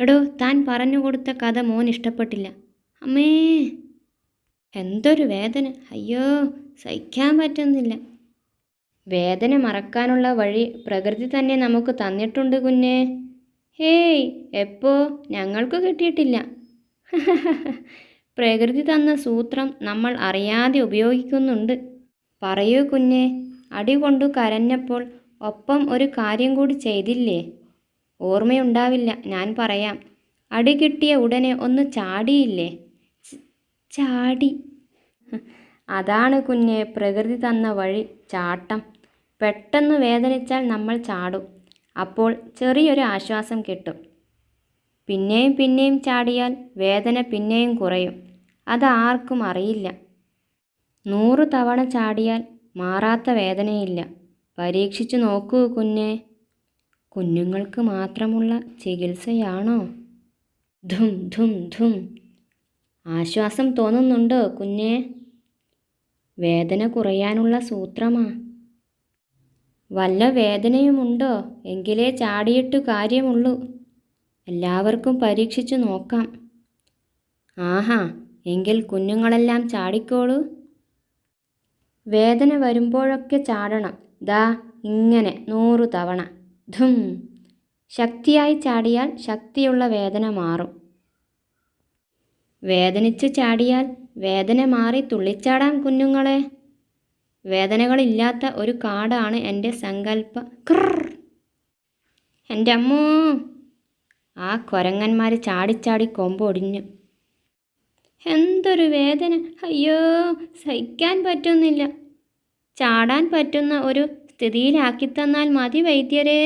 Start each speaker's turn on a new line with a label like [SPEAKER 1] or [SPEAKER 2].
[SPEAKER 1] എടോ താൻ പറഞ്ഞു കൊടുത്ത കഥ മോൻ ഇഷ്ടപ്പെട്ടില്ല. അമ്മേ എന്തൊരു വേദന. അയ്യോ സഹിക്കാൻ പറ്റുന്നില്ല. വേദന മറക്കാനുള്ള വഴി പ്രകൃതി തന്നെ നമുക്ക് തന്നിട്ടുണ്ട് കുഞ്ഞേ. ഹേയ് എപ്പോ? ഞങ്ങൾക്ക് കിട്ടിയിട്ടില്ല. പ്രകൃതി തന്ന സൂത്രം നമ്മൾ അറിയാതെ ഉപയോഗിക്കുന്നുണ്ട്. പറയൂ കുഞ്ഞേ അടി കൊണ്ടു കരഞ്ഞപ്പോൾ ഒപ്പം ഒരു കാര്യം കൂടി ചെയ്തില്ലേ? ഓർമ്മയുണ്ടാവില്ല. ഞാൻ പറയാം. അടി കിട്ടിയ ഉടനെ ഒന്ന് ചാടിയില്ലേ? ചാടി. അതാണ് കുഞ്ഞെ പ്രകൃതി തന്ന വഴി ചാട്ടം. പെട്ടെന്ന് വേദനിച്ചാൽ നമ്മൾ ചാടും. അപ്പോൾ ചെറിയൊരു ആശ്വാസം കിട്ടും. പിന്നെയും പിന്നെയും ചാടിയാൽ വേദന പിന്നെയും കുറയും. അതാർക്കും അറിയില്ല. നൂറ് തവണ ചാടിയാൽ മാറാത്ത വേദനയില്ല. പരീക്ഷിച്ചു നോക്കൂ കുഞ്ഞെ. കുഞ്ഞുങ്ങൾക്ക് മാത്രമുള്ള ചികിത്സയാണോ? ധും ധും ധും. ആശ്വാസം തോന്നുന്നുണ്ടോ കുഞ്ഞേ? വേദന കുറയാനുള്ള സൂത്രമാ. വല്ല വേദനയുമുണ്ടോ? എങ്കിലേ ചാടിയിട്ടു കാര്യമുള്ളൂ. എല്ലാവർക്കും പരീക്ഷിച്ചു നോക്കാം. ആഹാ എങ്കിൽ കുഞ്ഞുങ്ങളെല്ലാം ചാടിക്കോളൂ. വേദന വരുമ്പോഴൊക്കെ ചാടണം. ദാ ഇങ്ങനെ നൂറു തവണ. ധും. ശക്തിയായി ചാടിയാൽ ശക്തിയുള്ള വേദന മാറും. വേദനിച്ച് ചാടിയാൽ വേദന മാറി തുള്ളിച്ചാടാം കുഞ്ഞുങ്ങളെ. വേദനകളില്ലാത്ത ഒരു കാടാണ് എന്റെ സങ്കല്പ എന്റെ അമ്മോ. ആ കൊരങ്ങന്മാർ ചാടിച്ചാടി കൊമ്പൊടിഞ്ഞു എന്തൊരു വേദന. അയ്യോ സഹിക്കാൻ പറ്റുന്നില്ല. ചാടാൻ പറ്റുന്ന ഒരു സ്ഥിതിയിലാക്കി തന്നാൽ മതി വൈദ്യരേ.